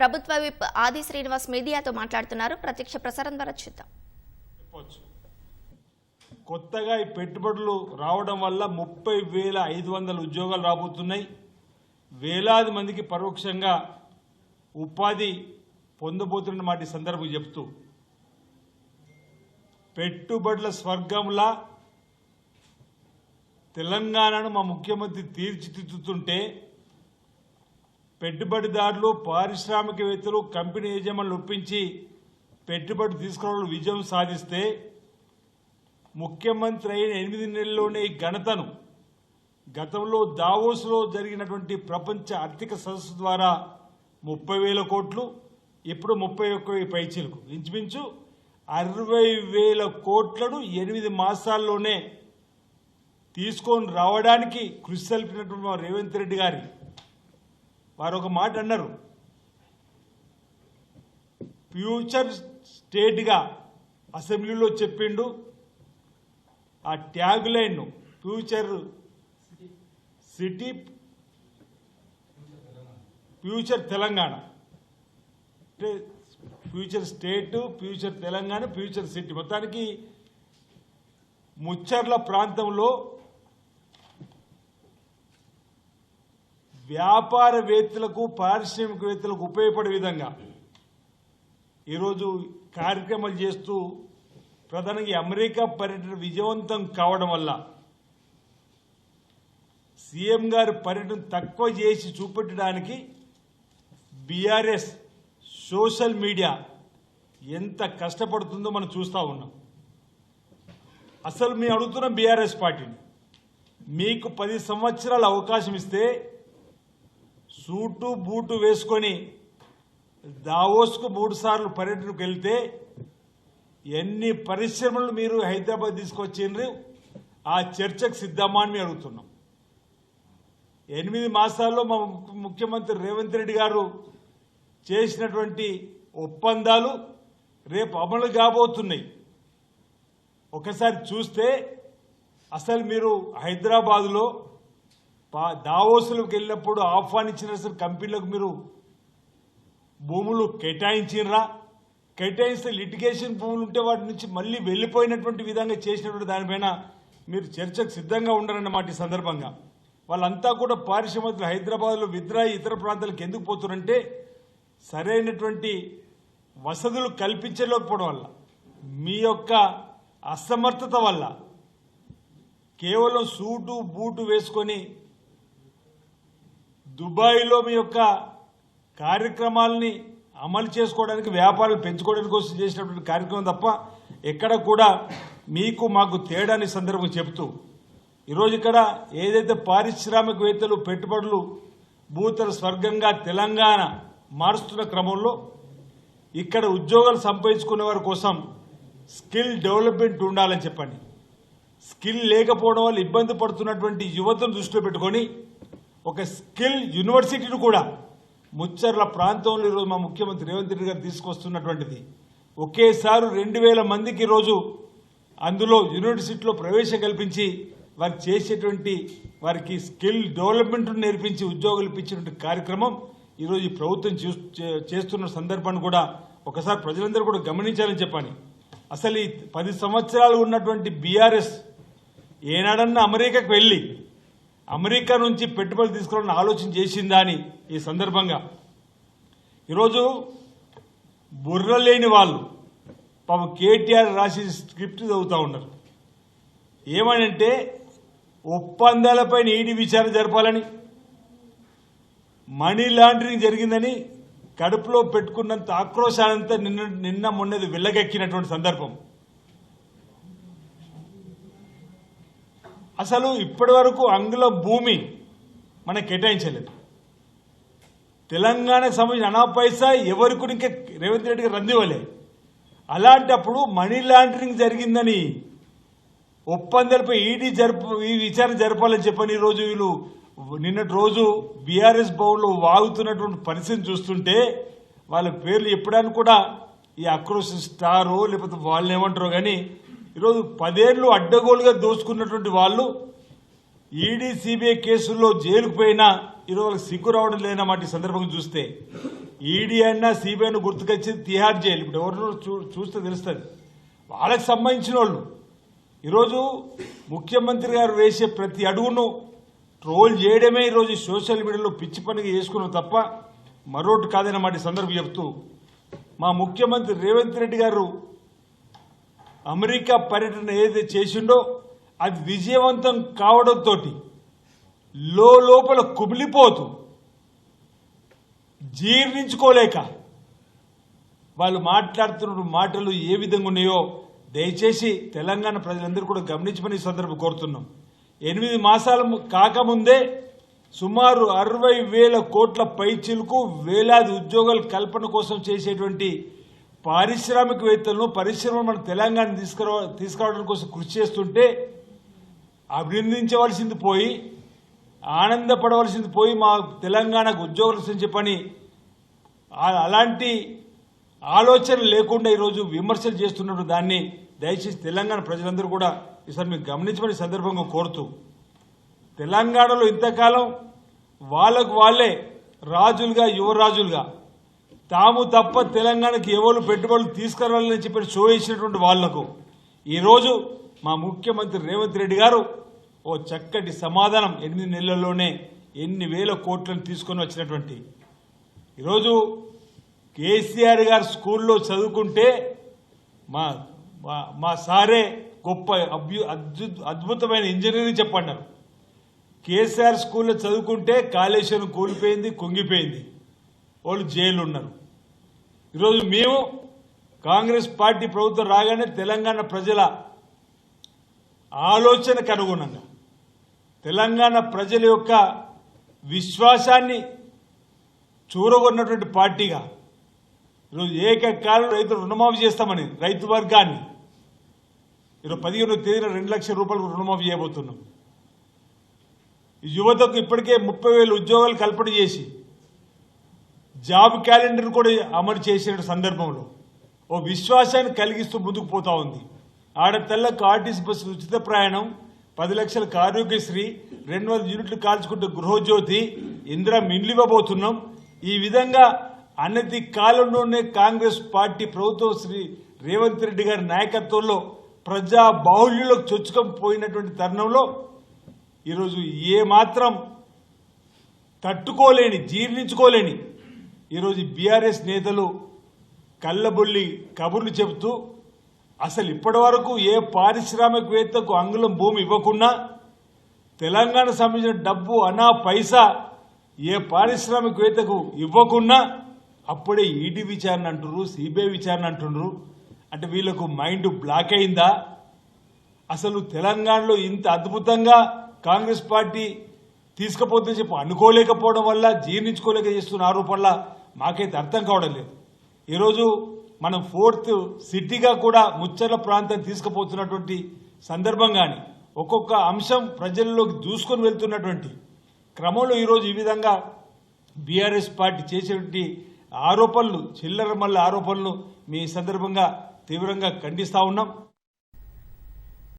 ప్రభుత్వ విప్ ఆది శ్రీనివాస్ మీడియాతో మాట్లాడుతున్నారు. ప్రత్యక్ష ప్రసారం ద్వారా చూద్దాం. కొత్తగా ఈ పెట్టుబడులు రావడం వల్ల ముప్పై వేల ఐదు వందల ఉద్యోగాలు రాబోతున్నాయి. వేలాది మందికి పరోక్షంగా ఉపాధి పొందబోతున్న మాట సందర్భం చెప్తూ పెట్టుబడుల స్వర్గంలా తెలంగాణను మా ముఖ్యమంత్రి తీర్చిదిద్దుతుంటే పెట్టుబడిదారులు పారిశ్రామికవేత్తలు కంపెనీ యజమానులు ఒప్పించి పెట్టుబడి తీసుకోవడంలో విజయం సాధిస్తే ముఖ్యమంత్రి అయిన ఎనిమిది నెలల్లోనే ఈ ఘనతను గతంలో దావోస్లో జరిగినటువంటి ప్రపంచ ఆర్థిక సదస్సు ద్వారా ముప్పై వేల కోట్లు ఇప్పుడు ముప్పై ఒక్క పైచీలకు. ఇంచుమించు అరవై వేల కోట్లను ఎనిమిది మాసాల్లోనే తీసుకొని రావడానికి కృషి సల్పినటువంటి మా రేవంత్ రెడ్డి గారి వారు ఒక మాట అన్నారు. ఫ్యూచర్ స్టేట్గా అసెంబ్లీలో చెప్పిండు. ఆ tag line future city future Telangana. అంటే future state future Telangana future city. మొత్తానికి ముచ్చర్ల ప్రాంతంలో వ్యాపారవేత్తలకు పారిశ్రామికవేత్తలకు ఉపయోగపడే విధంగా ఈరోజు కార్యక్రమాలు చేస్తూ ప్రధానంగా అమెరికా పర్యటన విజయవంతం కావడం వల్ల సీఎం గారి పర్యటన తక్కువ చేసి చూపెట్టడానికి బీఆర్ఎస్ సోషల్ మీడియా ఎంత కష్టపడుతుందో మనం చూస్తూ ఉన్నాం. అసలు మేము అడుగుతున్నాం బీఆర్ఎస్ పార్టీని. మీకు పది సంవత్సరాల అవకాశం ఇస్తే సూటు బూటు వేసుకొని దావోస్కు మూడు సార్లు పర్యటనకు వెళ్తే ఎన్ని పరిశ్రమలు మీరు హైదరాబాద్ తీసుకొచ్చిండ్రు? ఆ చర్చకు సిద్ధమా అని అడుగుతున్నాం. ఎనిమిది మాసాల్లో మా ముఖ్యమంత్రి రేవంత్ రెడ్డి గారు చేసినటువంటి ఒప్పందాలు రేపు అమలు కాబోతున్నాయి. ఒకసారి చూస్తే అసలు మీరు హైదరాబాదులో దావోసులకు వెళ్ళినప్పుడు ఆహ్వానించిన సార్ కంపెనీలకు మీరు భూములు కేటాయించినరా కేటాయిస్తే లిటిగేషన్ భూములు ఉంటే వాటి నుంచి మళ్ళీ వెళ్ళిపోయినటువంటి విధంగా చేసినటువంటి దానిపైన మీరు చర్చకు సిద్ధంగా ఉండరన్నమాట ఈ సందర్భంగా. వాళ్ళంతా కూడా పారిశ్రామికలు హైదరాబాద్లో విద్రా ఇతర ప్రాంతాలకు ఎందుకు పోతున్నారంటే సరైనటువంటి వసతులు కల్పించలేకపోవడం వల్ల మీ యొక్క అసమర్థత వల్ల కేవలం సూటు బూటు వేసుకొని దుబాయ్లో మీ యొక్క కార్యక్రమాలని అమలు చేసుకోవడానికి వ్యాపారాలు పెంచుకోవడానికి కోసం చేసినటువంటి కార్యక్రమం తప్ప ఎక్కడ కూడా మీకు మాకు తేడాని సందర్భం చెబుతూ ఈరోజు ఇక్కడ ఏదైతే పారిశ్రామికవేత్తలు పెట్టుబడులు భూతల స్వర్గంగా తెలంగాణ మారుస్తున్న క్రమంలో ఇక్కడ ఉద్యోగాలు సంపాదించుకునే వారి కోసం స్కిల్ డెవలప్మెంట్ ఉండాలని చెప్పండి. స్కిల్ లేకపోవడం వల్ల ఇబ్బంది పడుతున్నటువంటి యువతను దృష్టిలో పెట్టుకొని ఒక స్కిల్ యూనివర్సిటీని కూడా ముచ్చర్ల ప్రాంతంలో ఈరోజు మా ముఖ్యమంత్రి రేవంత్ రెడ్డి గారు తీసుకొస్తున్నటువంటిది. ఒకేసారి రెండు వేల మందికి ఈరోజు అందులో యూనివర్సిటీలో ప్రవేశం కల్పించి వారు చేసేటువంటి వారికి స్కిల్ డెవలప్మెంట్ నేర్పించి ఉద్యోగాలు ఇప్పించినటువంటి కార్యక్రమం ఈరోజు ఈ ప్రభుత్వం చూ- చే- చేస్తున్న సందర్భాన్ని కూడా ఒకసారి ప్రజలందరూ కూడా గమనించాలని చెప్పని అసలు ఈ పది సంవత్సరాలు ఉన్నటువంటి బీఆర్ఎస్ ఏనాడన్నా అమెరికాకు వెళ్ళి అమెరికా నుంచి పెట్టుబడులు తీసుకోవాలని ఆలోచన చేసిందా అని ఈ సందర్భంగా. ఈరోజు బుర్ర లేని వాళ్ళు పాపం కేటీఆర్ రాసి స్క్రిప్ట్ చదువుతూ ఉన్నారు. ఏమనంటే ఒప్పందాలపైన ఈడీ విచారణ జరపాలని మనీ లాండరింగ్ జరిగిందని కడుపులో పెట్టుకున్నంత ఆక్రోశానంతా నిన్న నిన్న మొన్నది వెళ్ళగెక్కినటువంటి సందర్భం. అసలు ఇప్పటి వరకు అంగుళ భూమి మనకు కేటాయించలేదు. తెలంగాణకు సంబంధించిన అనా పైసా ఎవరికి కూడా ఇంకా రేవంత్ రెడ్డికి రందివ్వలే అలాంటప్పుడు మనీ లాండరింగ్ జరిగిందని ఒప్పందాలపై ఈడీ జరప ఈ విచారణ జరపాలని చెప్పని ఈ రోజు వీళ్ళు నిన్నటి రోజు బీఆర్ఎస్ భవన్లో వాగుతున్నటువంటి పరిస్థితిని చూస్తుంటే వాళ్ళ పేర్లు చెప్పడానికి కూడా ఈ అక్రోష్ స్టారో లేకపోతే వాళ్ళని ఏమంటారో కానీ ఈరోజు పదేళ్ళు అడ్డగోలుగా దోచుకున్నటువంటి వాళ్ళు ఈడీ సిబిఐ కేసుల్లో జైలుకు పోయినా ఈరోజు వాళ్ళకి సిగ్గు రావడం లేదన్నమాట ఈ సందర్భంగా చూస్తే ఈడీ అయినా సిబిఐను గుర్తుకొచ్చింది తిహార్ జైలు. ఇప్పుడు ఎవరు చూ చూస్తే తెలుస్తుంది. వాళ్ళకి సంబంధించిన వాళ్ళు. ఈరోజు ముఖ్యమంత్రి గారు వేసే ప్రతి అడుగును ట్రోల్ చేయడమే ఈరోజు సోషల్ మీడియాలో పిచ్చి పనిగా చేసుకున్నాం తప్ప మరోటి కాదన్నమాట ఈ సందర్భం చెప్తూ మా ముఖ్యమంత్రి రేవంత్ రెడ్డి గారు అమెరికా పర్యటన ఏదైతే చేసిండో అది విజయవంతం కావడంతో లో లోపల కుమిలిపోతూ జీర్ణించుకోలేక వాళ్ళు మాట్లాడుతున్న మాటలు ఏ విధంగా ఉన్నాయో దయచేసి తెలంగాణ ప్రజలందరూ కూడా గమనించమని ఈ సందర్భం కోరుతున్నాం. ఎనిమిది మాసాల కాకముందే సుమారు అరవై వేల కోట్ల పైచిలకు వేలాది ఉద్యోగాల కల్పన కోసం చేసేటువంటి పారిశ్రామికవేత్తలను పరిశ్రమలు మన తెలంగాణ తీసుకురా తీసుకురావడం కోసం కృషి చేస్తుంటే అభినందించవలసింది పోయి ఆనందపడవలసింది పోయి మా తెలంగాణకు ఉద్యోగులు సంచి పని అలాంటి ఆలోచన లేకుండా ఈరోజు విమర్శలు చేస్తున్నట్టు దాన్ని దయచేసి తెలంగాణ ప్రజలందరూ కూడా ఈసారి మీకు గమనించమని సందర్భంగా కోరుతూ తెలంగాణలో ఇంతకాలం వాళ్ళకు వాళ్ళే రాజులుగా యువరాజులుగా తాము తప్ప తెలంగాణకి ఎవరు పెట్టుబడులు తీసుకురావాలని చెప్పి షో ఇచ్చినటువంటి వాళ్ళకు ఈరోజు మా ముఖ్యమంత్రి రేవంత్ రెడ్డి గారు ఓ చక్కటి సమాధానం ఎనిమిది నెలల్లోనే ఎన్ని వేల కోట్లను తీసుకొని వచ్చినటువంటి. ఈరోజు కేసీఆర్ గారు స్కూల్లో చదువుకుంటే మా మా- మా సారే గొప్ప అభ్యు అద్భుత- అద్భుతమైన ఇంజనీరింగ్ చెప్పన్నారు కేసీఆర్ స్కూల్లో చదువుకుంటే కాళేశ్వరం కూలిపోయింది కుంగిపోయింది. వాళ్ళు జైలు ఉన్నారు. ఈరోజు మేము కాంగ్రెస్ పార్టీ ప్రభుత్వం రాగానే తెలంగాణ ప్రజల ఆలోచనకు అనుగుణంగా తెలంగాణ ప్రజల యొక్క విశ్వాసాన్ని చూరగొన్నటువంటి పార్టీగా ఈరోజు ఏకకాలం రైతులు రుణమాఫీ చేస్తామని రైతు వర్గాన్ని ఈరోజు పదిహేను తేదీన రెండు లక్షల రూపాయలకు రుణమాఫీ చేయబోతున్నాం. యువతకు ఇప్పటికే ముప్పై వేలు ఉద్యోగాలు కల్పన చేసి జాబ్ క్యాలెండర్ కూడా అమలు చేసిన సందర్భంలో ఓ విశ్వాసాన్ని కలిగిస్తూ ముందుకు పోతా ఉంది. ఆడపిల్లకు ఆర్టీసీ బస్సు ఉచిత ప్రయాణం పది లక్షలకు ఆరోగ్యశ్రీ రెండు వందల యూనిట్లు కాల్చుకుంటూ గృహజ్యోతి ఇందిరా మిండివ్వబోతున్నాం ఈ విధంగా అన్నతి కాలంలోనే కాంగ్రెస్ పార్టీ ప్రభుత్వం శ్రీ రేవంత్ రెడ్డి గారి నాయకత్వంలో ప్రజా బాహుళ్యంలోకి చొచ్చుకపోయినటువంటి తరుణంలో ఈరోజు ఏ మాత్రం తట్టుకోలేని జీర్ణించుకోలేని ఈరోజు బీఆర్ఎస్ నేతలు కళ్ళబొల్లి కబుర్లు చెబుతూ అసలు ఇప్పటి వరకు ఏ పారిశ్రామికవేత్తకు అంగుళం భూమి ఇవ్వకుండా తెలంగాణ సంబంధించిన డబ్బు అనా పైసా ఏ పారిశ్రామికవేత్తకు ఇవ్వకుండా అప్పుడే ఈడీ విచారణ అంటున్నారు సిబిఐ విచారణ అంటున్నారు అంటే వీళ్ళకు మైండ్ బ్లాక్ అయిందా? అసలు తెలంగాణలో ఇంత అద్భుతంగా కాంగ్రెస్ పార్టీ తీసుకపోతే చెప్పి అనుకోలేకపోవడం వల్ల జీర్ణించుకోలేక చేస్తున్న ఆరోపణల మాకైతే అర్థం కావడం లేదు. ఈరోజు మనం ఫోర్త్ సిటీగా కూడా ముచ్చర్ల ప్రాంతం తీసుకుపోతున్నటువంటి సందర్భం కానీ ఒక్కొక్క అంశం ప్రజల్లోకి దూసుకొని వెళ్తున్నటువంటి క్రమంలో ఈరోజు ఈ విధంగా బీఆర్ఎస్ పార్టీ చేసేటువంటి ఆరోపణలు చిల్లర మల్ల ఆరోపణలు మీ సందర్భంగా తీవ్రంగా ఖండిస్తూ ఉన్నాం.